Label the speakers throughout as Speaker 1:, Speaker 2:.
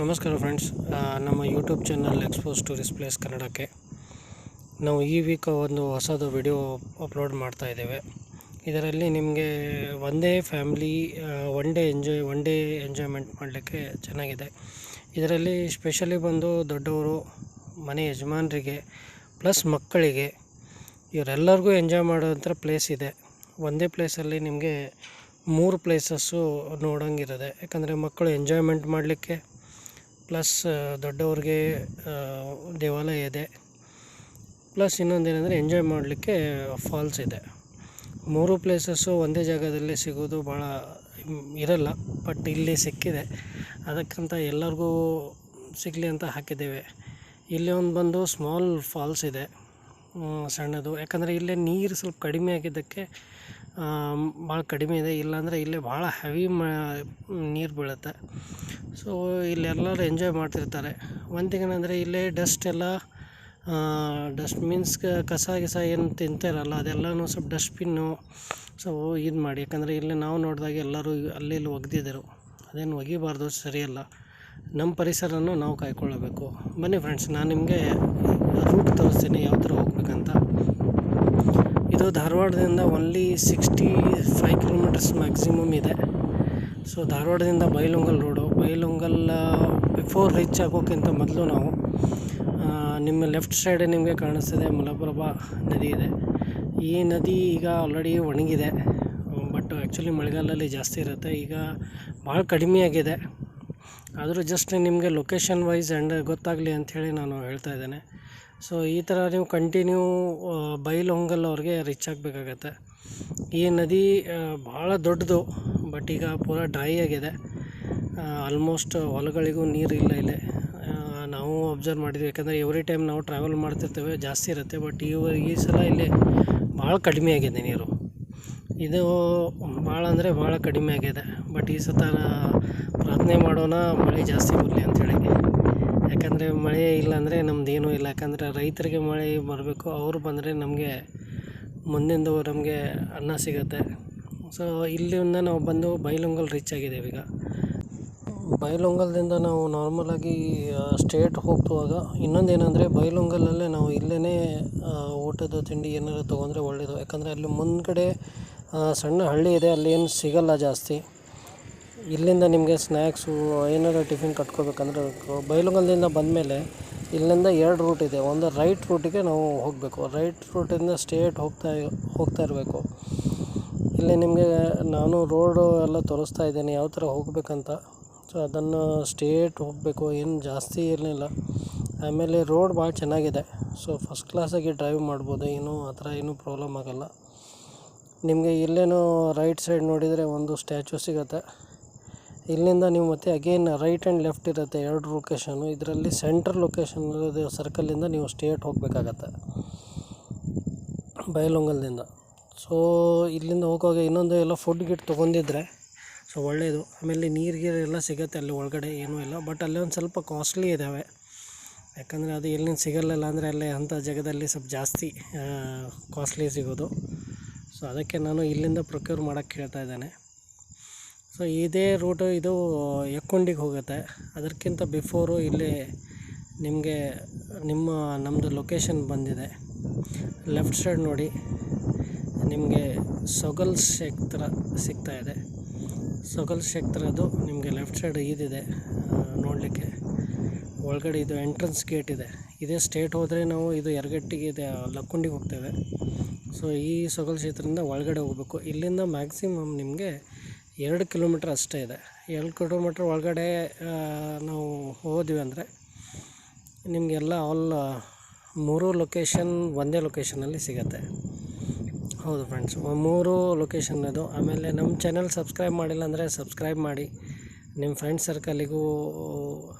Speaker 1: ನಮಸ್ಕಾರ ಫ್ರೆಂಡ್ಸ್ ನಮ್ಮ YouTube channel expose tourist place ಕನ್ನಡಕ್ಕೆ. ನಾವು ಈ ವೀಕ್ ಒಂದು ಹೊಸದು ವಿಡಿಯೋ ಅಪ್ಲೋಡ್ ಮಾಡ್ತಾ ಇದ್ದೇವೆ. ಇದರಲ್ಲಿ ನಿಮಗೆ ಒಂದೇ family one day enjoy one day enjoyment ಮಾಡಲಿಕ್ಕೆ ಚೆನ್ನಾಗಿದೆ. ಇದರಲ್ಲಿ ಸ್ಪೆಷಲಿ ಬಂದು ದೊಡ್ಡವರು, ಮನೆ ಯಜಮಾನರಿಗೆ ಪ್ಲಸ್ ಮಕ್ಕಳಿಗೆ, ಇವರೆಲ್ಲರಿಗೂ ಎಂಜಾಯ್ ಮಾಡೋಂಥ ಪ್ಲೇಸ್ ಇದೆ. ಒಂದೇ ಪ್ಲೇಸಲ್ಲಿ ನಿಮಗೆ ಮೂರು ಪ್ಲೇಸಸ್ಸು ನೋಡೋಂಗಿರೋದೆ ಯಾಕಂದರೆ ಮಕ್ಕಳು ಎಂಜಾಯ್ಮೆಂಟ್ ಮಾಡಲಿಕ್ಕೆ ಪ್ಲಸ್ ದೊಡ್ಡವ್ರಿಗೆ ದೇವಾಲಯ ಇದೆ. ಪ್ಲಸ್ ಇನ್ನೊಂದೇನೆಂದರೆ ಎಂಜಾಯ್ ಮಾಡಲಿಕ್ಕೆ ಫಾಲ್ಸ್ ಇದೆ. ಮೂರು ಪ್ಲೇಸಸ್ಸು ಒಂದೇ ಜಾಗದಲ್ಲಿ ಸಿಗೋದು ಭಾಳ ಇರಲ್ಲ, ಬಟ್ ಇಲ್ಲಿ ಸಿಕ್ಕಿದೆ. ಅದಕ್ಕಂತ ಎಲ್ಲರಿಗೂ ಸಿಗಲಿ ಅಂತ ಹಾಕಿದ್ದೇವೆ. ಇಲ್ಲಿ ಒಂದು ಬಂದು ಸ್ಮಾಲ್ ಫಾಲ್ಸ್ ಇದೆ. ಸಣ್ಣದು. ಯಾಕಂದರೆ ಇಲ್ಲೇ ನೀರು ಸ್ವಲ್ಪ ಕಡಿಮೆ ಆಗಿದ್ದಕ್ಕೆ ಭಾಳ ಕಡಿಮೆ ಇದೆ. ಇಲ್ಲಾಂದರೆ ಇಲ್ಲೇ ಭಾಳ ಹೆವಿ ಮ, ನೀರು ಬೀಳುತ್ತೆ. ಸೊ ಇಲ್ಲೆಲ್ಲರೂ ಎಂಜಾಯ್ ಮಾಡ್ತಿರ್ತಾರೆ. ಒಂದು ಥಿಂಗ್ ಅಂದರೆ ಇಲ್ಲೇ ಡಸ್ಟ್ ಎಲ್ಲ ಡಸ್ಟ್ ಮೀನ್ಸ್ ಕಸ ಗಿಸ ಏನು ತಿಂತಾರಲ್ಲ ಅದೆಲ್ಲನೂ ಸ್ವಲ್ಪ ಡಸ್ಟ್ಬಿನ್ನು ಸೊ ಇದು ಮಾಡಿ. ಯಾಕಂದರೆ ಇಲ್ಲಿ ನಾವು ನೋಡಿದಾಗ ಎಲ್ಲರೂ ಅಲ್ಲಿ ಇಲ್ಲಿ ಒಗೆದಿದ್ದರು ಅದೇನು ಒಗಿಬಾರ್ದು, ಸರಿಯಲ್ಲ. ನಮ್ಮ ಪರಿಸರನೂ ನಾವು ಕಾಯ್ಕೊಳ್ಳಬೇಕು. ಬನ್ನಿ ಫ್ರೆಂಡ್ಸ್ ನಾನು ನಿಮಗೆ ರೂಟ್ ತೋರಿಸ್ತೀನಿ ಯಾವ ಥರ ಹೋಗ್ಬೇಕಂತ? ಇದು ಧಾರವಾಡದಿಂದ only sixty five kilometres maximum ಇದೆ. So ಧಾರವಾಡದಿಂದ Bailhongal road Bailhongal before reach ಆಗೋಕ್ಕಿಂತ ಮೊದಲು ನಾವು ನಿಮ್ಮ ಲೆಫ್ಟ್ ಸೈಡ್ ನಿಮಗೆ ಕಾಣಿಸ್ತಿದೆ ಮಲಪ್ರಭಾ ನದಿ ಇದೆ. ಈ ನದಿ ಈಗ ಆಲ್ರೆಡಿ ಒಣಗಿದೆ. ಬಟ್ ಆ್ಯಕ್ಚುಲಿ ಮಳೆಗಾಲದಲ್ಲಿ ಜಾಸ್ತಿ ಇರುತ್ತೆ. ಈಗ ಭಾಳ ಕಡಿಮೆ ಆಗಿದೆ. ಆದರೂ ಜಸ್ಟ್ ನಿಮಗೆ ಲೊಕೇಶನ್ ವೈಸ್ ಆ್ಯಂಡ್ ಗೊತ್ತಾಗಲಿ ಅಂಥೇಳಿ ನಾನು ಹೇಳ್ತಾ ಇದ್ದೇನೆ. ಸೊ ಈ ಥರ ನೀವು ಕಂಟಿನ್ಯೂ ಬೈಲೊಂಗಲ್ ಅವ್ರಿಗೆ ರಿಚ್ ಆಗಬೇಕಾಗತ್ತೆ. ಈ ನದಿ ಭಾಳ ದೊಡ್ಡದು ಬಟ್ ಈಗ ಪೂರ ಡ್ರೈ ಆಗಿದೆ. ಆಲ್ಮೋಸ್ಟ್ ಹೊಲಗಳಿಗೂ ನೀರು ಇಲ್ಲ ಇಲ್ಲಿ. ನಾವು ಅಬ್ಸರ್ವ್ ಮಾಡಿದ್ವಿ, ಯಾಕಂದರೆ ಎವ್ರಿ ಟೈಮ್ ನಾವು ಟ್ರಾವೆಲ್ ಮಾಡ್ತಿರ್ತೇವೆ, ಜಾಸ್ತಿ ಇರುತ್ತೆ ಬಟ್ ಈ ಈ ಸಲ ಇಲ್ಲಿ ಭಾಳ ಕಡಿಮೆ ಆಗಿದೆ ನೀರು. ಇದು ಭಾಳ ಅಂದರೆ ಭಾಳ ಕಡಿಮೆ ಆಗಿದೆ ಬಟ್ ಈ ಸತ ಪ್ರಾರ್ಥನೆ ಮಾಡೋಣ, ಮಳೆ ಜಾಸ್ತಿ ಬರಲಿ ಅಂಥೇಳಿ ಯಾಕಂದರೆ ಮಳೆ ಇಲ್ಲ ಅಂದರೆ ನಮ್ದು ಏನೂ ಇಲ್ಲ. ಯಾಕಂದರೆ ರೈತರಿಗೆ ಮಳೆ ಬರಬೇಕು, ಅವರು ಬಂದರೆ ನಮಗೆ ಮುಂದಿಂದು ನಮಗೆ ಅನ್ನ ಸಿಗುತ್ತೆ. ಸೊ ಇಲ್ಲಿಂದ ನಾವು ಬಂದು ಬೈಲೊಂಗಲ್ ರೀಚ್ ಆಗಿದ್ದೇವೆ ಈಗ. ಬೈಲೊಂಗಲದಿಂದ ನಾವು ನಾರ್ಮಲಾಗಿ ಸ್ಟೇಟ್ ಹೋಗುವಾಗ ಇನ್ನೊಂದು ಏನಂದರೆ ಬೈಲೊಂಗಲಲ್ಲೇ ನಾವು ಇಲ್ಲೇ ಊಟದ ತಿಂಡಿ ಏನಾದ್ರು ತೊಗೊಂಡ್ರೆ ಒಳ್ಳೆಯದು ಯಾಕಂದರೆ ಅಲ್ಲಿ ಮುಂದ್ಗಡೆ ಸಣ್ಣ ಹಳ್ಳಿ ಇದೆ, ಅಲ್ಲಿ ಏನು ಸಿಗಲ್ಲ ಜಾಸ್ತಿ. ಇಲ್ಲಿಂದ ನಿಮಗೆ ಸ್ನ್ಯಾಕ್ಸು ಏನಾದರೂ ಟಿಫಿನ್ ಕಟ್ಕೋಬೇಕಂದ್ರೆ ಬಂದ ಬಂದಮೇಲೆ ಇಲ್ಲಿಂದ ಎರಡು ರೂಟ್ ಇದೆ. ಒಂದು ರೈಟ್ ರೂಟಿಗೆ ನಾವು ಹೋಗಬೇಕು. ರೈಟ್ ರೂಟಿಂದ ಸ್ಟೇಟ್ ಹೋಗ್ತಾ ಹೋಗ್ತಾ ಇರಬೇಕು. ಇಲ್ಲಿ ನಿಮಗೆ ನಾನು ರೋಡು ಎಲ್ಲ ತೋರಿಸ್ತಾ ಇದ್ದೀನಿ, ಯಾವ ಥರ ಹೋಗಬೇಕಂತ. ಸೊ, ಅದನ್ನು ಸ್ಟೇಟ್ ಹೋಗಬೇಕು, ಏನು ಜಾಸ್ತಿ ಇರಲಿಲ್ಲ. ಆಮೇಲೆ ರೋಡ್ ಭಾಳ ಚೆನ್ನಾಗಿದೆ. ಸೊ, ಫಸ್ಟ್ ಕ್ಲಾಸಾಗಿ ಡ್ರೈವ್ ಮಾಡ್ಬೋದು. ಏನೂ ಆ ಥರ ಏನೂ ಪ್ರಾಬ್ಲಮ್ ಆಗೋಲ್ಲ. ನಿಮಗೆ ಇಲ್ಲೇನೋ ರೈಟ್ ಸೈಡ್ ನೋಡಿದರೆ ಒಂದು ಸ್ಟ್ಯಾಚು ಸಿಗುತ್ತೆ. ಇಲ್ಲಿಂದ ನೀವು ಮತ್ತೆ ಅಗೇನ್ ರೈಟ್ ಆ್ಯಂಡ್ ಲೆಫ್ಟ್ ಇರುತ್ತೆ ಎರಡು ಲೊಕೇಶನು ಇದರಲ್ಲಿ ಸೆಂಟ್ರ್ ಲೊಕೇಶನ್ ಸರ್ಕಲಿಂದ ನೀವು ಸ್ಟೇಟ್ ಹೋಗಬೇಕಾಗತ್ತೆ. ಬೈಲೊಂಗಲ್ದಿಂದ ಸೊ ಇಲ್ಲಿಂದ ಹೋಗುವಾಗ ಇನ್ನೊಂದು ಎಲ್ಲ ಫುಡ್ ಗಿಟ್ ತೊಗೊಂಡಿದ್ರೆ ಸೊ ಒಳ್ಳೆಯದು ಆಮೇಲೆ ನೀರು ಗೀರು ಎಲ್ಲ ಸಿಗುತ್ತೆ ಅಲ್ಲಿ ಒಳಗಡೆ, ಏನೂ ಇಲ್ಲ. ಬಟ್ ಅಲ್ಲಿ ಒಂದು ಸ್ವಲ್ಪ ಕಾಸ್ಟ್ಲಿ ಇದ್ದಾವೆ ಯಾಕಂದರೆ ಅದು ಎಲ್ಲಿಂದ ಸಿಗಲ್ಲ ಅಂದರೆ ಅಲ್ಲಿ ಅಂಥ ಜಾಗದಲ್ಲಿ ಸ್ವಲ್ಪ ಜಾಸ್ತಿ ಕಾಸ್ಟ್ಲಿ ಸಿಗೋದು. ಸೊ ಅದಕ್ಕೆ ನಾನು ಇಲ್ಲಿಂದ ಪ್ರೊಕ್ಯೂರ್ ಮಾಡೋಕ್ಕೆ ಕೇಳ್ತಾ ಇದ್ದೇನೆ. ಸೊ ಇದೇ ರೂಟು ಇದು ಯಕ್ಕುಂಡಿಗೆ ಹೋಗುತ್ತೆ. ಅದಕ್ಕಿಂತ ಬಿಫೋರು ಇಲ್ಲಿ ನಿಮಗೆ, ನಿಮ್ಮ ನಮ್ಮದು ಲೊಕೇಶನ್ ಬಂದಿದೆ. ಲೆಫ್ಟ್ ಸೈಡ್ ನೋಡಿ, ನಿಮಗೆ ಸೊಗಲ್ ಸಿಗ್ತಾ ಇದೆ. ಸೊಗಲ್ ಥರದ್ದು ನಿಮಗೆ ಲೆಫ್ಟ್ ಸೈಡ್ ಇದಿದೆ ನೋಡಲಿಕ್ಕೆ. ಒಳಗಡೆ ಇದು ಎಂಟ್ರೆನ್ಸ್ ಗೇಟ್ ಇದೆ. ಇದೇ ಸ್ಟೇಟ್ ಹೋದರೆ ನಾವು ಇದು ಯರಗಟ್ಟಿಗೆ ಇದೆ ಲಕ್ಕುಂಡಿಗೆ ಹೋಗ್ತೇವೆ. ಸೊ ಈ ಸೊಗಲ್ ಕ್ಷೇತ್ರದಿಂದ ಒಳಗಡೆ ಹೋಗಬೇಕು. ಇಲ್ಲಿಂದ ಮ್ಯಾಕ್ಸಿಮಮ್ ನಿಮಗೆ ಎರಡು ಕಿಲೋಮೀಟ್ರ್ ಅಷ್ಟೇ ಇದೆ. ಎರಡು ಕಿಲೋಮೀಟ್ರ್ ಒಳಗಡೆ ನಾವು ಹೋದ್ವಿ ಅಂದರೆ ನಿಮಗೆಲ್ಲ ಆಲ್ ಮೂರು ಲೊಕೇಶನ್ ಒಂದೇ ಲೊಕೇಶನಲ್ಲಿ ಸಿಗತ್ತೆ. ಹೌದು ಫ್ರೆಂಡ್ಸ್ ಮೂರು ಲೊಕೇಶನ್ ಅದು. ಆಮೇಲೆ ನಮ್ಮ ಚಾನಲ್ ಸಬ್ಸ್ಕ್ರೈಬ್ ಮಾಡಿಲ್ಲ ಅಂದರೆ ಸಬ್ಸ್ಕ್ರೈಬ್ ಮಾಡಿ. ನಿಮ್ಮ ಫ್ರೆಂಡ್ ಸರ್ಕಲಿಗೂ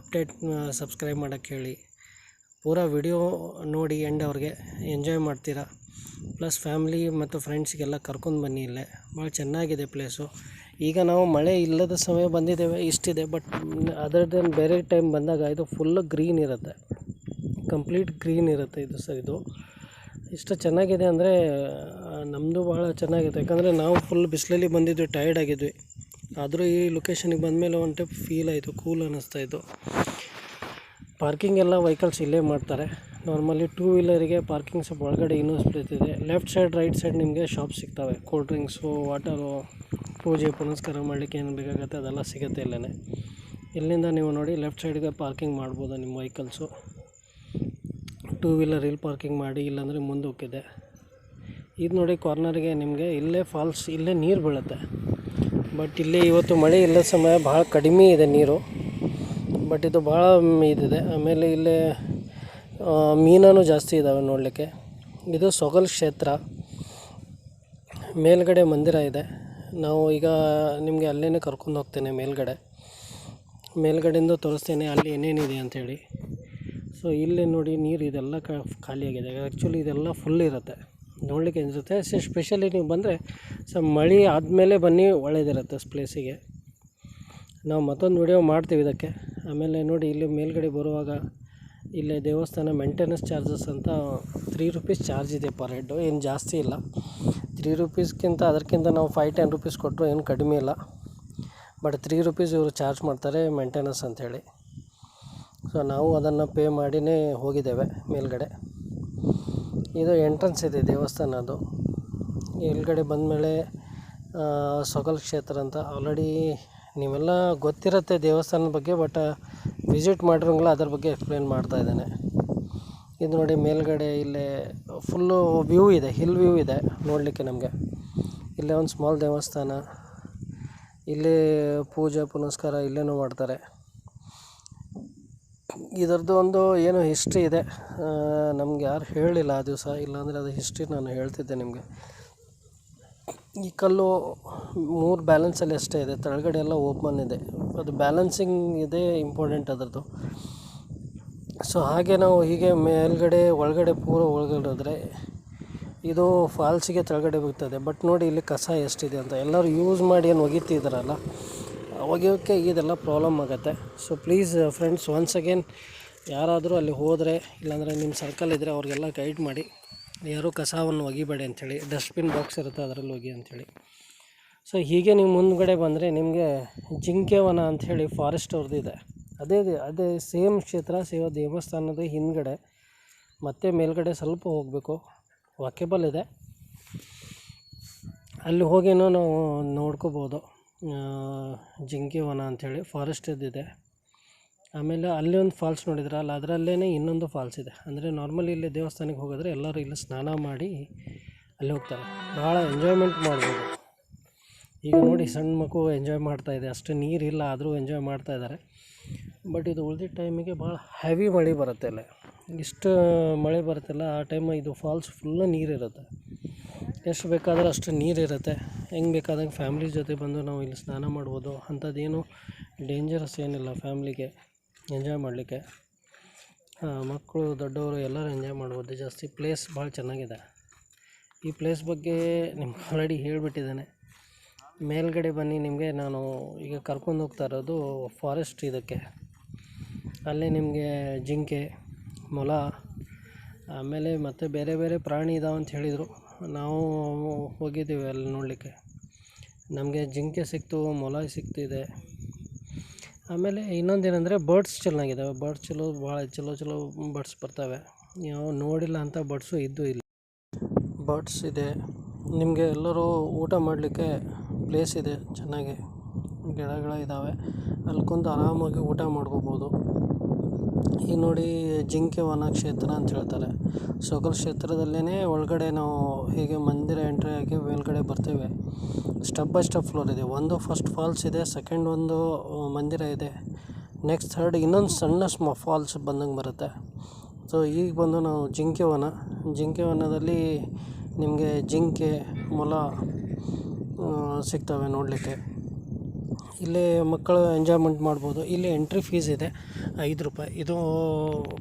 Speaker 1: ಅಪ್ಡೇಟ್ ಸಬ್ಸ್ಕ್ರೈಬ್ ಮಾಡೋಕ್ಕೆ ಹೇಳಿ. ಪೂರಾ ವಿಡಿಯೋ ನೋಡಿ ಎಂಡ್ ಅವ್ರಿಗೆ ಎಂಜಾಯ್ ಮಾಡ್ತೀರಾ. ಪ್ಲಸ್ ಫ್ಯಾಮ್ಲಿ ಮತ್ತು ಫ್ರೆಂಡ್ಸ್ಗೆಲ್ಲ ಕರ್ಕೊಂಡು ಬನ್ನಿ ಇಲ್ಲೇ. ಭಾಳ ಚೆನ್ನಾಗಿದೆ ಪ್ಲೇಸು ಈಗ ನಾವು ಮಳೆ ಇಲ್ಲದ ಸಮಯ ಬಂದಿದ್ದೇವೆ, ಇಷ್ಟಿದೆ ಬಟ್ ಅದರ್ ದೆನ್ ಬೇರೆ ಟೈಮ್ ಬಂದಾಗ ಇದು ಫುಲ್ ಗ್ರೀನ್ ಇರುತ್ತೆ. ಕಂಪ್ಲೀಟ್ ಗ್ರೀನ್ ಇರುತ್ತೆ ಇದು ಸರ್ ಇದು. ಇಷ್ಟು ಚೆನ್ನಾಗಿದೆ ಅಂದರೆ ನಮ್ಮದು ಭಾಳ ಚೆನ್ನಾಗಿದೆ. ಯಾಕಂದರೆ ನಾವು ಫುಲ್ ಬಿಸಿಲಲ್ಲಿ ಬಂದಿದ್ವಿ ಟಯರ್ಡ್ ಆಗಿದ್ವಿ. ಆದರೂ ಈ ಲೊಕೇಶನಿಗೆ ಬಂದಮೇಲೆ ಒಂದು ಟೈಪ್ ಫೀಲ್ ಆಯಿತು ಕೂಲ್ ಅನ್ನಿಸ್ತಾ ಇತ್ತು. ಪಾರ್ಕಿಂಗ್ ಎಲ್ಲ ವೆಹಿಕಲ್ಸ್ ಇಲ್ಲೇ ಮಾಡ್ತಾರೆ. ನಾರ್ಮಲಿ ಟೂ ವೀಲರಿಗೆ ಪಾರ್ಕಿಂಗ್ ಸ್ವಲ್ಪ ಒಳಗಡೆ ಇನ್ನೂ ಸ್ಪ್ಲೇಸ್ ಇದೆ ಲೆಫ್ಟ್ ಸೈಡ್ ರೈಟ್ ಸೈಡ್ ನಿಮಗೆ ಶಾಪ್ ಸಿಗ್ತವೆ. ಕೂಲ್ ಡ್ರಿಂಕ್ಸು ವಾಟರು ಪೂಜೆ ಪುನಸ್ಕಾರ ಮಾಡಲಿಕ್ಕೆ ಏನು ಬೇಕಾಗುತ್ತೆ ಅದೆಲ್ಲ ಸಿಗುತ್ತೆ ಇಲ್ಲೇ ಇಲ್ಲಿಂದ ನೀವು ನೋಡಿ ಲೆಫ್ಟ್ ಸೈಡ್ಗೆ ಪಾರ್ಕಿಂಗ್ ಮಾಡ್ಬೋದು ನಿಮ್ಮ ವೆಹಿಕಲ್ಸು ಟೂ ವೀಲರ್ ಇಲ್ಲಿ ಪಾರ್ಕಿಂಗ್ ಮಾಡಿ, ಇಲ್ಲಾಂದರೆ ಮುಂದೆ ಹೋಗಿದೆ ಇದು ನೋಡಿ ಕಾರ್ನರ್ಗೆ ನಿಮಗೆ ಇಲ್ಲೇ ಫಾಲ್ಸ್ ಇಲ್ಲೇ ನೀರು ಬೀಳುತ್ತೆ. ಬಟ್ ಇಲ್ಲಿ ಇವತ್ತು ಮಳೆ ಇಲ್ಲದ ಸಮಯ ಭಾಳ ಕಡಿಮೆ ಇದೆ ನೀರು. ಬಟ್ ಇದು ಭಾಳ ಇದಿದೆ. ಆಮೇಲೆ ಇಲ್ಲೇ ಮೀನೂ ಜಾಸ್ತಿ ಇದ್ದಾವೆ ನೋಡಲಿಕ್ಕೆ. ಇದು ಸೊಗಲ್ ಕ್ಷೇತ್ರ. ಮೇಲ್ಗಡೆ ಮಂದಿರ ಇದೆ. ನಾವು ಈಗ ನಿಮಗೆ ಅಲ್ಲೇ ಕರ್ಕೊಂಡು ಹೋಗ್ತೇನೆ ಮೇಲ್ಗಡೆ. ಮೇಲ್ಗಡೆಯಿಂದ ತೋರಿಸ್ತೇನೆ ಅಲ್ಲಿ ಏನೇನಿದೆ ಅಂಥೇಳಿ ಸೊ ಇಲ್ಲಿ ನೋಡಿ ನೀರು ಇದೆಲ್ಲ ಕ, ಖಾಲಿಯಾಗಿದೆ. ಆ್ಯಕ್ಚುಲಿ ಇದೆಲ್ಲ ಫುಲ್ ಇರುತ್ತೆ. ನೋಡಲಿಕ್ಕೆ ಅನಿಸುತ್ತೆ. ಸ್ಪೆಷಲಿ ನೀವು ಬಂದರೆ ಸೊ, ಮಳೆ ಆದಮೇಲೆ ಬನ್ನಿ ಒಳ್ಳೆಯದಿರುತ್ತೆ ಪ್ಲೇಸಿಗೆ ನಾವು ಮತ್ತೊಂದು ವಿಡಿಯೋ ಮಾಡ್ತೀವಿ ಇದಕ್ಕೆ. ಆಮೇಲೆ ನೋಡಿ ಇಲ್ಲಿ ಮೇಲ್ಗಡೆ ಬರುವಾಗ ಇಲ್ಲೇ ದೇವಸ್ಥಾನ ಮೇಂಟೆನೆನ್ಸ್ ಚಾರ್ಜಸ್ ಅಂತ ತ್ರೀ ರುಪೀಸ್ ಚಾರ್ಜ್ ಇದೆ ಪರ್ ಹೆಡ್ಡು ಏನು ಜಾಸ್ತಿ ಇಲ್ಲ. ತ್ರೀ ರುಪೀಸ್ಗಿಂತ ಅದಕ್ಕಿಂತ ನಾವು ಫೈವ್ ಟೆನ್ ರುಪೀಸ್ ಕೊಟ್ಟರು ಏನು ಕಡಿಮೆ ಇಲ್ಲ. ಬಟ್ ತ್ರೀ ರುಪೀಸ್ ಇವರು ಚಾರ್ಜ್ ಮಾಡ್ತಾರೆ ಮೇಂಟೆನೆನ್ಸ್ ಅಂಥೇಳಿ. ಸೊ ನಾವು ಅದನ್ನು ಪೇ ಮಾಡಿನೇ ಹೋಗಿದ್ದೇವೆ ಮೇಲ್ಗಡೆ. ಇದು ಎಂಟ್ರೆನ್ಸ್ ಇದೆ ದೇವಸ್ಥಾನದ್ದು ಮೇಲ್ಗಡೆ ಬಂದಮೇಲೆ ಸೊಗಲ್ ಕ್ಷೇತ್ರ ಅಂತ ಆಲ್ರೆಡಿ ನೀವೆಲ್ಲ ಗೊತ್ತಿರುತ್ತೆ ದೇವಸ್ಥಾನದ ಬಗ್ಗೆ ಬಟ್ ವಿಸಿಟ್ ಮಾಡಿರೋಂಗಿಲ್ಲ ಅದ್ರ ಬಗ್ಗೆ ಎಕ್ಸ್ಪ್ಲೇನ್ ಮಾಡ್ತಾ ಇದ್ದೇನೆ. ಇದು ನೋಡಿ ಮೇಲ್ಗಡೆ ಇಲ್ಲೇ ಫುಲ್ಲು ವ್ಯೂ ಇದೆ ಹಿಲ್ ವ್ಯೂ ಇದೆ ನೋಡಲಿಕ್ಕೆ ನಮಗೆ. ಇಲ್ಲೇ ಒಂದು ಸ್ಮಾಲ್ ದೇವಸ್ಥಾನ, ಇಲ್ಲಿ ಪೂಜೆ ಪುನಸ್ಕಾರ ಇಲ್ಲೇನೂ ಮಾಡ್ತಾರೆ. ಇದರದ್ದು ಒಂದು ಏನು ಹಿಸ್ಟ್ರಿ ಇದೆ. ನಮ್ಗೆ ಯಾರು ಹೇಳಲಿಲ್ಲ ಆ ದಿವಸ, ಇಲ್ಲಾಂದರೆ ಅದು ಹಿಸ್ಟ್ರಿ ನಾನು ಹೇಳ್ತಿದ್ದೆ ನಿಮಗೆ. ಈ ಕಲ್ಲು ಮೂರು ಬ್ಯಾಲೆನ್ಸಲ್ಲಿ ಅಷ್ಟೇ ಇದೆ, ತಳಗಡೆ ಎಲ್ಲ ಓಪನ್ ಇದೆ. ಅದು ಬ್ಯಾಲೆನ್ಸಿಂಗ್ ಇದೆ ಇಂಪಾರ್ಟೆಂಟ್ ಅದರದ್ದು. ಸೊ ಹಾಗೆ ನಾವು ಹೀಗೆ ಮೇಲ್ಗಡೆ, ಒಳಗಡೆ ಪೂರ ಒಳಗಡೆ ಹೋದರೆ ಇದು ಫಾಲ್ಸಿಗೆ ಕೆಳಗಡೆ ಬೀಗ್ತದೆ ಬಟ್ ನೋಡಿ ಇಲ್ಲಿ ಕಸ ಎಷ್ಟಿದೆ ಅಂತ. ಎಲ್ಲರೂ ಯೂಸ್ ಮಾಡಿ ಏನು ಒಗಿತಿದ್ದಾರಲ್ಲ ಒಗೆಯೋಕ್ಕೆ ಇದೆಲ್ಲ ಪ್ರಾಬ್ಲಮ್ ಆಗುತ್ತೆ. So please friends once again ಯಾರಾದರೂ ಅಲ್ಲಿ ಹೋದರೆ, ಇಲ್ಲಾಂದರೆ ನಿಮ್ಮ ಸರ್ಕಲ್ ಇದ್ದರೆ ಅವ್ರಿಗೆಲ್ಲ ಗೈಡ್ ಮಾಡಿ. ಯಾರೂ ಕಸವನ್ನು ಒಗಿಬೇಡಿ ಅಂಥೇಳಿ ಡಸ್ಟ್ಬಿನ್ ಬಾಕ್ಸ್ ಇರುತ್ತೆ ಅದರಲ್ಲಿ ಒಗಿ ಅಂಥೇಳಿ. ಸೊ ಹೀಗೆ ನೀವು ಮುಂದ್ಗಡೆ ಬಂದರೆ ನಿಮಗೆ ಜಿಂಕೆ ವನ ಅಂಥೇಳಿ ಫಾರೆಸ್ಟ್ ಅವ್ರದ್ದು. ಇದೆ ಅದೇ ಅದೇ ಸೇಮ್ ಕ್ಷೇತ್ರ, ಸೇವ ದೇವಸ್ಥಾನದ ಹಿಂದ್ಗಡೆ. ಮತ್ತೆ ಮೇಲ್ಗಡೆ ಸ್ವಲ್ಪ ಹೋಗಬೇಕು. ವಾಕೆಬಲ್ ಇದೆ. ಅಲ್ಲಿ ಹೋಗಿನೂ ನಾವು ನೋಡ್ಕೋಬೋದು. ಜಿಂಕೆ ವನ ಅಂಥೇಳಿ ಫಾರೆಸ್ಟ್ ಇದೆ ಆಮೇಲೆ ಅಲ್ಲಿ ಒಂದು ಫಾಲ್ಸ್ ನೋಡಿದ್ರಲ್ಲ ಅದರಲ್ಲೇ ಇನ್ನೊಂದು ಫಾಲ್ಸ್ ಇದೆ. ಅಂದರೆ ನಾರ್ಮಲಿ ಇಲ್ಲಿ ದೇವಸ್ಥಾನಕ್ಕೆ ಹೋಗಿದ್ರೆ ಎಲ್ಲರೂ ಇಲ್ಲಿ ಸ್ನಾನ ಮಾಡಿ ಅಲ್ಲಿ ಹೋಗ್ತಾರೆ. ಭಾಳ ಎಂಜಾಯ್ಮೆಂಟ್ ಮಾಡ್ಬೋದು. ಈಗ ನೋಡಿ ಸಣ್ಣ ಮಕ್ಕಳು ಎಂಜಾಯ್ ಮಾಡ್ತಾಯಿದೆ ಅಷ್ಟು ನೀರಿಲ್ಲ, ಆದರೂ ಎಂಜಾಯ್ ಮಾಡ್ತಾ ಇದ್ದಾರೆ. ಬಟ್ ಇದು ಉಳ್ದಿದ್ದ ಟೈಮಿಗೆ ಭಾಳ ಹೆವಿ ಮಳೆ ಬರುತ್ತೆ ಅಲ್ಲಿ. ಇಷ್ಟು ಮಳೆ ಬರುತ್ತಲ್ಲ ಆ ಟೈಮ್ ಇದು ಫಾಲ್ಸ್ ಫುಲ್ಲು ನೀರಿರುತ್ತೆ ಎಷ್ಟು ಬೇಕಾದ್ರೆ ಅಷ್ಟು ನೀರಿರುತ್ತೆ ಹೆಂಗೆ ಬೇಕಾದಂಗೆ ಫ್ಯಾಮ್ಲಿ ಜೊತೆ ಬಂದು ನಾವು ಇಲ್ಲಿ ಸ್ನಾನ ಮಾಡ್ಬೋದು. ಅಂಥದ್ದೇನು ಡೇಂಜರಸ್ ಏನಿಲ್ಲ ಫ್ಯಾಮ್ಲಿಗೆ ಎಂಜಾಯ್ ಮಾಡಲಿಕ್ಕೆ. ಮಕ್ಕಳು, ದೊಡ್ಡವರು ಎಲ್ಲರೂ ಎಂಜಾಯ್ ಮಾಡ್ಬೋದು. ಜಾಸ್ತಿ ಪ್ಲೇಸ್ ಭಾಳ ಚೆನ್ನಾಗಿದೆ. ಈ ಪ್ಲೇಸ್ ಬಗ್ಗೆ ನಿಮ್ಗೆ ಆಲ್ರೆಡಿ ಹೇಳಿಬಿಟ್ಟಿದ್ದೇನೆ. ಮೇಲ್ಗಡೆ ಬನ್ನಿ, ನಿಮಗೆ ನಾನು ಈಗ ಕರ್ಕೊಂಡು ಹೋಗ್ತಾ ಇರೋದು ಫಾರೆಸ್ಟ್ ಇದಕ್ಕೆ. ಅಲ್ಲೇ ನಿಮಗೆ ಜಿಂಕೆ, ಮೊಲ, ಆಮೇಲೆ ಮತ್ತು ಬೇರೆ ಬೇರೆ ಪ್ರಾಣಿ ಇದಾವೆ ಅಂತ ಹೇಳಿದರು. ನಾವು ಹೋಗಿದ್ದೀವಿ ಅಲ್ಲಿ ನೋಡಲಿಕ್ಕೆ. ನಮಗೆ ಜಿಂಕೆ ಸಿಕ್ತು, ಮೊಲ ಸಿಕ್ತಿದೆ. ಆಮೇಲೆ ಇನ್ನೊಂದು ಏನಂದರೆ ಬರ್ಡ್ಸ್ ಚೆನ್ನಾಗಿದ್ದಾವೆ ಬರ್ಡ್ಸ್ ಚಲೋ, ಭಾಳ ಚಲೋ ಚಲೋ ಬರ್ಡ್ಸ್ ಬರ್ತವೆ. ನೀವು ನೋಡಿಲ್ಲ ಅಂತ ಬರ್ಡ್ಸು ಇದ್ದು ಇಲ್ಲಿ. ಬರ್ಡ್ಸ್ ಇದೆ. ನಿಮಗೆ ಎಲ್ಲರೂ ಊಟ ಮಾಡಲಿಕ್ಕೆ ಪ್ಲೇಸ್ ಇದೆ ಚೆನ್ನಾಗಿ. ಗಿಡಗಳು ಇದಾವೆ ಅಲ್ಲಿ ಕುಂತು ಆರಾಮಾಗಿ ಊಟ ಮಾಡ್ಕೋಬೋದು. ಈಗ ನೋಡಿ ಜಿಂಕೆ ವನ ಕ್ಷೇತ್ರ ಅಂತ ಹೇಳ್ತಾರೆ. ಸೊಗಲ್ ಕ್ಷೇತ್ರದಲ್ಲೇ ಒಳಗಡೆ ನಾವು ಹೀಗೆ ಮಂದಿರ ಎಂಟ್ರಿ ಆಗಿ ಮೇಲ್ಗಡೆ ಬರ್ತೇವೆ. ಸ್ಟೆಪ್ ಬೈ ಸ್ಟೆಪ್ ಫ್ಲೋರ್ ಇದೆ. ಒಂದು ಫಸ್ಟ್ ಫಾಲ್ಸ್ ಇದೆ, ಸೆಕೆಂಡ್ ಒಂದು ಮಂದಿರ ಇದೆ. ನೆಕ್ಸ್ಟ್ ಥರ್ಡ್ ಇನ್ನೊಂದು ಸಣ್ಣ ಸ್ಮ, ಫಾಲ್ಸ್ ಬಂದಂಗೆ ಬರುತ್ತೆ. ಸೊ, ಈಗ ಬಂದು ನಾವು ಜಿಂಕೆ ವನ. ಜಿಂಕೆ ವನದಲ್ಲಿ ನಿಮಗೆ ಜಿಂಕೆ, ಮೊಲ ಸಿಗ್ತವೆ ನೋಡಲಿಕ್ಕೆ. ಇಲ್ಲಿ ಮಕ್ಕಳು ಎಂಜಾಯ್ಮೆಂಟ್ ಮಾಡ್ಬೋದು. ಇಲ್ಲಿ ಎಂಟ್ರಿ ಫೀಸ್ ಇದೆ, ಐದು ರೂಪಾಯಿ. ಇದು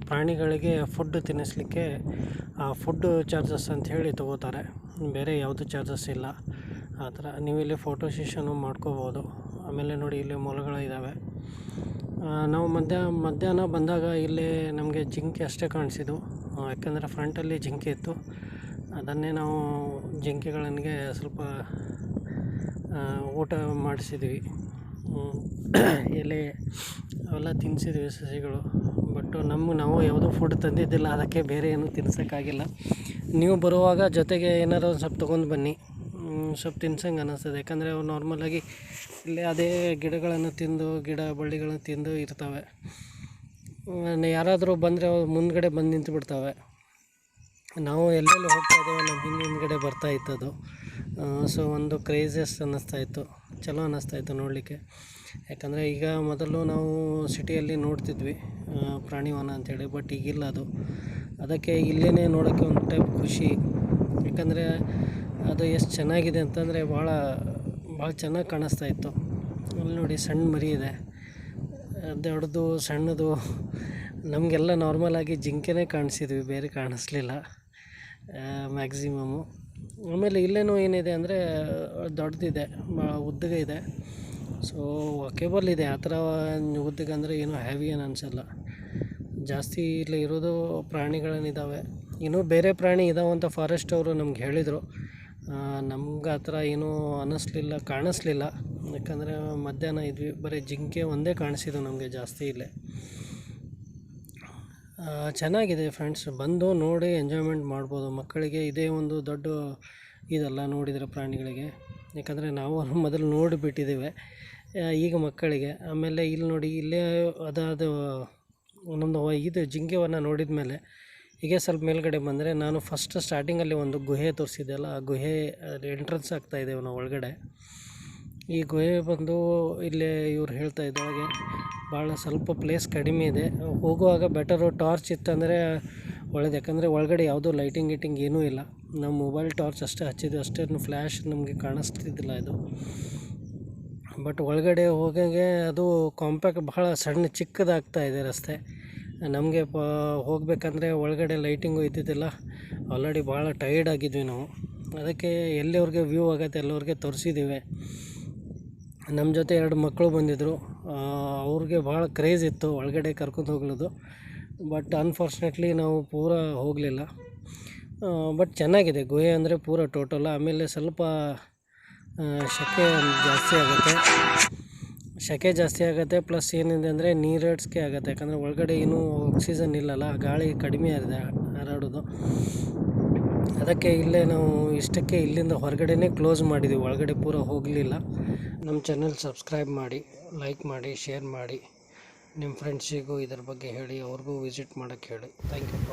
Speaker 1: ಪ್ರಾಣಿಗಳಿಗೆ ಫುಡ್ ತಿನ್ನಿಸ್ಲಿಕ್ಕೆ ಫುಡ್ ಚಾರ್ಜಸ್ ಅಂತ ಹೇಳಿ ತೊಗೋತಾರೆ. ಬೇರೆ ಯಾವುದು ಚಾರ್ಜಸ್ ಇಲ್ಲ. ಆ ಥರ. ನೀವು ಇಲ್ಲಿ ಫೋಟೋ ಸೆಷನ್ನು ಮಾಡ್ಕೋಬೋದು. ಆಮೇಲೆ ನೋಡಿ ಇಲ್ಲಿ ಮೊಲಗಳು ಇದ್ದಾವೆ ನಾವು ಮಧ್ಯಾಹ್ನ ಮಧ್ಯಾಹ್ನ ಬಂದಾಗ ಇಲ್ಲಿ ನಮಗೆ ಜಿಂಕೆ ಅಷ್ಟೇ ಕಾಣಿಸಿದ್ದು. ಯಾಕಂದರೆ ಫ್ರಂಟಲ್ಲಿ ಜಿಂಕೆ ಇತ್ತು. ಅದನ್ನೇ ನಾವು ಜಿಂಕೆಗಳಿಗೆ ಸ್ವಲ್ಪ ಊಟ ಮಾಡಿಸಿದ್ವಿ. ಎಲೆ ಅವೆಲ್ಲ ತಿನ್ನಿಸಿದ್ವಿ ಸಸಿಗಳು. ಬಟ್ ನಮ್ಗೆ ನಾವು ಯಾವುದೂ ಫುಡ್ ತಂದಿದ್ದಿಲ್ಲ. ಅದಕ್ಕೆ ಬೇರೆ ಏನೂ ತಿನ್ಸೋಕ್ಕಾಗಿಲ್ಲ. ನೀವು ಬರುವಾಗ ಜೊತೆಗೆ ಏನಾರು ಒಂದು ಸ್ವಲ್ಪ ತೊಗೊಂಡು ಬನ್ನಿ. ಸ್ವಲ್ಪ ತಿನ್ಸಂಗೆ ಅನ್ನಿಸ್ತದೆ ಯಾಕಂದರೆ ಅವು ನಾರ್ಮಲಾಗಿ ಇಲ್ಲೇ ಅದೇ ಗಿಡಗಳನ್ನು ತಿಂದು, ಗಿಡ ಬಳ್ಳಿಗಳನ್ನು ತಿಂದು ಇರ್ತವೆ. ಯಾರಾದರೂ ಬಂದರೆ ಅವು ಮುಂದ್ಗಡೆ ಬಂದು ನಿಂತು ಬಿಡ್ತವೆ ನಾವು ಎಲ್ಲೆಲ್ಲಿ ಹೋಗ್ತಾ ಇದ್ದೇವೆ ನಮ್ಮ ಹಿಂದೆ ಹಿಂದ್ಗಡೆ ಬರ್ತಾ ಇತ್ತದು ಸೊ ಒಂದು ಕ್ರೇಜಸ್ ಅನ್ನಿಸ್ತಾ ಇತ್ತು ಚಲೋ ಅನ್ನಿಸ್ತಾ ಇತ್ತು ನೋಡಲಿಕ್ಕೆ. ಯಾಕಂದರೆ ಈಗ ಮೊದಲು ನಾವು ಸಿಟಿಯಲ್ಲಿ ನೋಡ್ತಿದ್ವಿ ಪ್ರಾಣಿವನ ಅಂಥೇಳಿ ಬಟ್ ಈಗಿಲ್ಲ ಅದು. ಅದಕ್ಕೆ ಇಲ್ಲೇ ನೋಡೋಕ್ಕೆ ಒಂದು ಟೈಪ್ ಖುಷಿ. ಯಾಕಂದರೆ ಅದು ಎಷ್ಟು ಚೆನ್ನಾಗಿದೆ ಅಂತಂದರೆ ಭಾಳ ಭಾಳ ಚೆನ್ನಾಗಿ ಕಾಣಿಸ್ತಾ ಇತ್ತು ಅಲ್ಲಿ ನೋಡಿ ಸಣ್ಣ ಮರಿ ಇದೆ. ದೊಡ್ಡದು, ಸಣ್ಣದು, ನಮಗೆಲ್ಲ ನಾರ್ಮಲಾಗಿ ಜಿಂಕೆನೇ ಕಾಣಿಸಿದ್ವಿ, ಬೇರೆ ಕಾಣಿಸ್ಲಿಲ್ಲ. ಮ್ಯಾಕ್ಸಿಮಮ್ಮು ಆಮೇಲೆ ಇಲ್ಲೇನೂ ಏನಿದೆ ಅಂದರೆ ದೊಡ್ಡದಿದೆ ಉದ್ದಗೆ ಇದೆ. ಸೊ ವಾಕೇಬಲ್ ಇದೆ. ಆ ಥರ ಉದ್ದಗೆ ಅಂದರೆ ಏನೂ ಹ್ಯಾವಿ ಏನು ಅನಿಸಲ್ಲ. ಜಾಸ್ತಿ ಇಲ್ಲಿ ಇರೋದು ಪ್ರಾಣಿಗಳೇನಿದ್ದಾವೆ ಇನ್ನೂ ಬೇರೆ ಪ್ರಾಣಿ ಇದಾವೆ ಅಂತ ಫಾರೆಸ್ಟ್ ಅವರು ನಮ್ಗೆ ಹೇಳಿದರು. ನಮ್ಗೆ ಆ ಥರ ಏನೂ ಅನ್ನಿಸ್ಲಿಲ್ಲ ಕಾಣಿಸ್ಲಿಲ್ಲ. ಯಾಕಂದರೆ ಮಧ್ಯಾಹ್ನ ಇದ್ವಿ, ಬರೀ ಜಿಂಕೆ ಒಂದೇ ಕಾಣಿಸಿದ್ದು ನಮಗೆ ಜಾಸ್ತಿ ಇಲ್ಲೇ. ಚೆನ್ನಾಗಿದೆ ಫ್ರೆಂಡ್ಸ್ ಬಂದು ನೋಡಿ ಎಂಜಾಯ್ಮೆಂಟ್ ಮಾಡ್ಬೋದು. ಮಕ್ಕಳಿಗೆ ಇದೇ ಒಂದು ದೊಡ್ಡ ಇದಲ್ಲ ನೋಡಿದರೆ ಪ್ರಾಣಿಗಳಿಗೆ. ಯಾಕಂದರೆ ನಾವು ಮೊದಲು ನೋಡಿಬಿಟ್ಟಿದ್ದೇವೆ. ಈಗ ಮಕ್ಕಳಿಗೆ. ಆಮೇಲೆ ಇಲ್ಲಿ ನೋಡಿ, ಇಲ್ಲೇ ಅದಾದ ನಮ್ಮದು ಇದು ಜಿಂಕೆವನ್ನು ನೋಡಿದ ಮೇಲೆ ಈಗ ಸ್ವಲ್ಪ ಮೇಲ್ಗಡೆ ಬಂದರೆ ನಾನು ಫಸ್ಟ್ ಸ್ಟಾರ್ಟಿಂಗಲ್ಲಿ ಒಂದು ಗುಹೆ ತೋರಿಸಿದ್ದೆಲ್ಲ ಆ ಗುಹೆ ಎಂಟ್ರೆನ್ಸ್ ಆಗ್ತಾ ಇದ್ದೇವೆ ನಾವು ಒಳಗಡೆ. ಈ ಗುಹೆ ಬಂದು ಇಲ್ಲಿ ಇವ್ರು ಹೇಳ್ತಾ ಇದ್ದೊಳಗೆ ಭಾಳ ಸ್ವಲ್ಪ ಪ್ಲೇಸ್ ಕಡಿಮೆ ಇದೆ. ಹೋಗುವಾಗ ಬೆಟರು ಟಾರ್ಚ್ ಇತ್ತಂದರೆ ಒಳ್ಳೇದು, ಯಾಕಂದರೆ ಒಳಗಡೆ ಯಾವುದೂ ಲೈಟಿಂಗ್ ಗಿಟಿಂಗ್ ಏನೂ ಇಲ್ಲ. ನಮ್ಮ ಮೊಬೈಲ್ ಟಾರ್ಚ್ ಅಷ್ಟೇ ಹಚ್ಚಿದ್ವಿ ಅಷ್ಟೇನು ಫ್ಲ್ಯಾಶ್ ನಮಗೆ ಕಾಣಿಸ್ತಿದ್ದಿಲ್ಲ ಇದು. ಬಟ್ ಒಳಗಡೆ ಹೋಗಂಗೆ ಅದು ಕಾಂಪ್ಯಾಕ್ಟ್ ಬಹಳ ಸಣ್ಣ ಚಿಕ್ಕದಾಗ್ತಾ ಇದೆ ರಸ್ತೆ. ನಮಗೆ ಪ, ಹೋಗಬೇಕಂದ್ರೆ ಒಳಗಡೆ ಲೈಟಿಂಗು ಇದ್ದಿದ್ದಿಲ್ಲ. ಆಲ್ರೆಡಿ ಭಾಳ ಟೈರ್ಡ್ ಆಗಿದ್ವಿ ನಾವು. ಅದಕ್ಕೆ ಎಲ್ಲಿಯವ್ರಿಗೆ ವ್ಯೂ ಆಗತ್ತೆ ಎಲ್ಲವ್ರಿಗೆ ತೋರಿಸಿದ್ದೀವಿ ನಮ್ಮ ಜೊತೆ ಎರಡು ಮಕ್ಕಳು ಬಂದಿದ್ದರು. ಅವ್ರಿಗೆ ಭಾಳ ಕ್ರೇಜ್ ಇತ್ತು ಒಳಗಡೆ ಕರ್ಕೊಂಡು ಹೋಗ್ಲದು. ಬಟ್ ಅನ್ಫಾರ್ಚುನೇಟ್ಲಿ ನಾವು ಪೂರ ಹೋಗಲಿಲ್ಲ. ಬಟ್ ಚೆನ್ನಾಗಿದೆ. ಗುಹೆ ಅಂದರೆ ಪೂರ ಟೋಟಲ್ ಆಮೇಲೆ ಸ್ವಲ್ಪ ಸೆಕೆ ಜಾಸ್ತಿ ಆಗುತ್ತೆ. ಸೆಕೆ ಜಾಸ್ತಿ ಆಗುತ್ತೆ ಪ್ಲಸ್ ಏನಿದೆ ಅಂದರೆ ನೀರಡ್ಸ್ಕೆ ಆಗುತ್ತೆ. ಯಾಕಂದರೆ ಒಳಗಡೆ ಏನೂ ಆಕ್ಸಿಜನ್ ಇಲ್ಲಲ್ಲ, ಗಾಳಿ ಕಡಿಮೆ ಆಗಿದೆ, ಹಾರಾಡೋದು. ಅದಕ್ಕೆ ಇಲ್ಲೇ ನಾವು ಇಷ್ಟಕ್ಕೆ ಇಲ್ಲಿಂದ ಹೊರಗಡೆನೇ ಕ್ಲೋಸ್ ಮಾಡಿದ್ದೀವಿ ಒಳಗಡೆ ಪೂರ ಹೋಗಲಿಲ್ಲ. ನಮ್ಮ ಚಾನಲ್ ಸಬ್ಸ್ಕ್ರೈಬ್ ಮಾಡಿ ಲೈಕ್ ಮಾಡಿ ಶೇರ್ ಮಾಡಿ. ನಿಮ್ಮ ಫ್ರೆಂಡ್ಸಿಗೂ ಇದ್ರ ಬಗ್ಗೆ ಹೇಳಿ, ಅವ್ರಿಗೂ ವಿಸಿಟ್ ಮಾಡೋಕ್ಕೆ ಹೇಳಿ. Thank you